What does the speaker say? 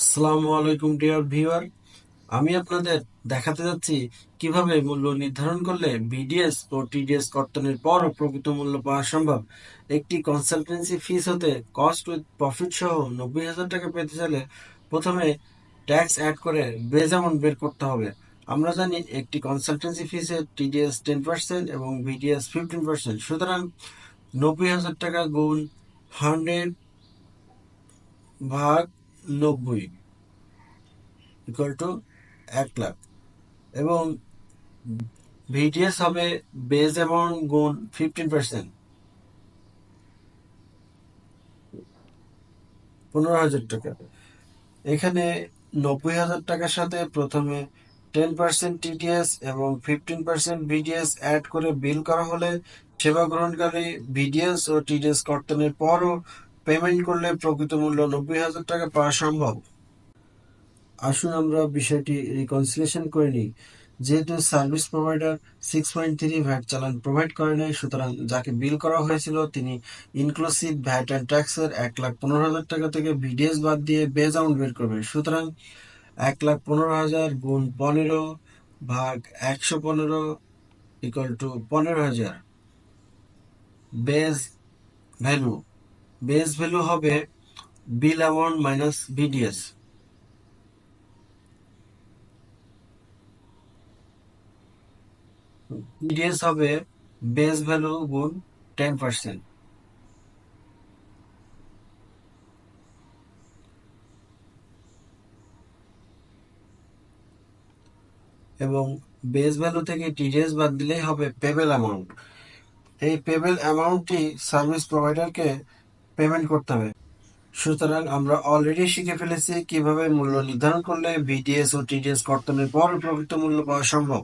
আসসালামু আলাইকুম, dear viewer. আমি আপনাদের দেখাতে যাচ্ছি কীভাবে মূল্য নির্ধারণ করলে বিডিএস ও টিডিএস কর্তনের পর প্রকৃত মূল্য পাওয়া সম্ভব। একটি কনসালটেন্সি ফিস হতে কস্ট উইথ প্রফিট সহ নব্বই হাজার টাকা পেতে চাইলে প্রথমে ট্যাক্স অ্যাড করে বেজ অ্যামাউন্ট বের করতে হবে। আমরা জানি একটি কনসালটেন্সি ফিসের টিডিএস টেন পার্সেন্ট এবং বিডিএস ফিফটিন পার্সেন্ট সুতরাং নব্বই হাজার টাকা গুণ হান্ড্রেড ভাগ নব্বই ইকুয়াল টু এক লাখ। এবং ভিডিএস হবে বেজ অ্যামাউন্ট গুণ ফিফটিন পার্সেন্ট পনেরো হাজার টাকা। এখানে নব্বই হাজার টাকার সাথে প্রথমে টেন পার্সেন্ট টিডিএস এবং ফিফটিন পার্সেন্ট ভিডিএস অ্যাড করে বিল করা হলে সেবা গ্রহণকারী ভিডিএস ও টিডিএস কর্তনের পরও পেমেন্ট করলে প্রকৃত মূল্য নব্বই হাজার টাকা পাওয়া সম্ভব। আসুন আমরা বিষয়টি রিকনসিলেশন করে নিই। যেহেতু service provider six point three VAT চালান প্রোভাইড করে নাই, সুতরাং যাকে বিল করা হয়েছিল তিনি ইনক্লুসিভ ভ্যাট অ্যান্ড ট্যাক্সের এক লাখ পনেরো হাজার টাকা থেকে ভিডিএস বাদ দিয়ে বেজ অ্যামাউন্ট বের করবে। সুতরাং এক লাখ পনেরো হাজার গুণ পনেরো ভাগ একশো পনেরো ইকুয়াল টু পনেরো হাজার। বেজ ভ্যালু বেজ ভ্যালু হবে bill amount minus TDS TDS হবে বেস ভ্যালু গুণ টেন পার্সেন্ট এবং বেস ভ্যালু থেকে টিডিএস বাদ দিলেই হবে পেবেল অ্যামাউন্ট এই পেবেল অ্যামাউন্টটি সার্ভিস প্রোভাইডারকে পেমেন্ট করতে হবে। সুতরাং আমরা অলরেডি শিখে ফেলেছি কীভাবে মূল্য নির্ধারণ করলে বিডিএস ও টিডিএস কর্তনের পর প্রকৃত মূল্য পাওয়া সম্ভব।